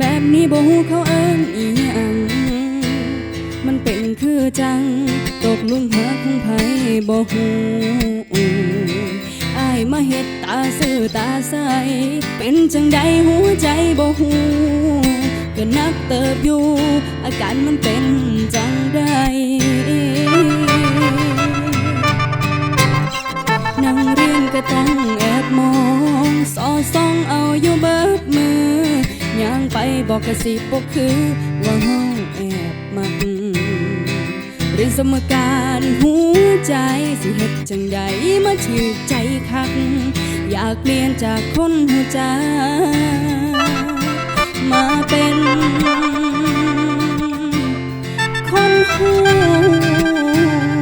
แบ่ฮู้เขาเอิ้นอีหยังมันเป็นคือจัง ตกลุมหักของไผบ่ฮู้อายมาเฮ็ดตาซื่อตาใส เป็นจังใดหัวใจบ่ฮู้ก็นักเติบอยู่ อาการมันเป็นจังใด บอกกะสิบบอกคือว่าเฮาแอบมักเรียนสมการหัวใจสิเฮ็ดจังใดมาถือใจคัก อยากเปลี่ยนจากคนหัวใจมาเป็นคนหั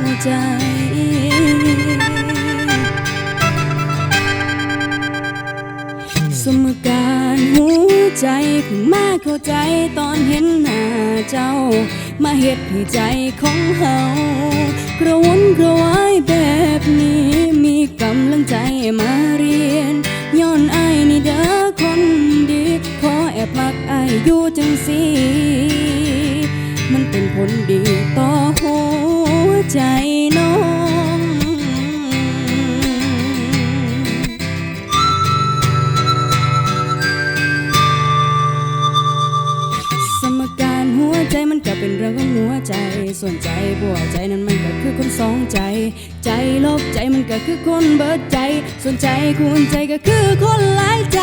วใจสมการหัว ใจเพิ่งมาเข้าใจตอนเห็นหน้าเจ้า มาเฮ็ดให้ใจของเฮากระวนกระวายแบบนี้ มีกำลังใจมาเรียน ย้อนอายนี่เด้อคนดี ขอแอบมักอายอยู่จังสีมันเป็นผลดีต่อหัวใจ มันก็เป็นเรื่องของหัวใจ ส่วนใจบัวใจนั้นมันก็คือคนสองใจ ใจลบใจมันก็คือคนเบิดใจ ส่วนใจคูณใจก็คือคนหลายใจ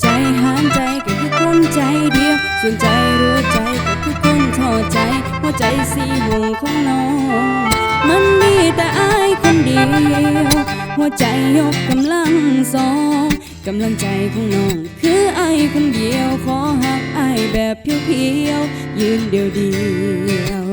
ใจหานใจก็คือคนใจเดียว ส่วนใจรู้ใจก็คือคนทอดใจ หัวใจสีหวงของน้องมันมีแต่อายคนเดียว หัวใจยกกำลังสอง กำลังใจของน้อง คือไอคนเดียว ขอหักไอแบบเพียวๆยืนเดียวเดียว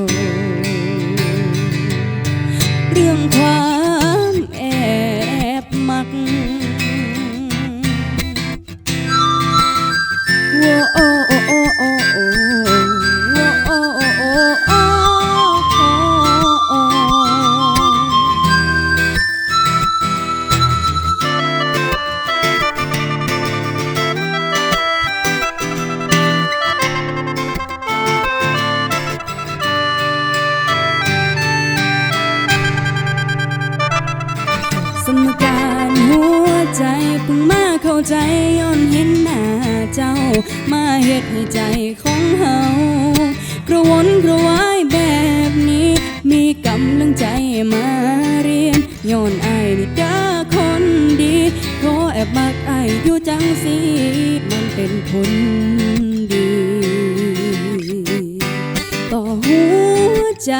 ใจเพิ่งมาเข้าใจย้อนเห็นหน้าเจ้า มาเฮ็ดให้ใจของเฮากระวนกระวายแบบนี้ มีกำลังใจมาเรียนย้อนอายนี่เด้อคนดีขอแอบมักอายอยู่จังสีมันเป็นผลดี ต่อหัวใจ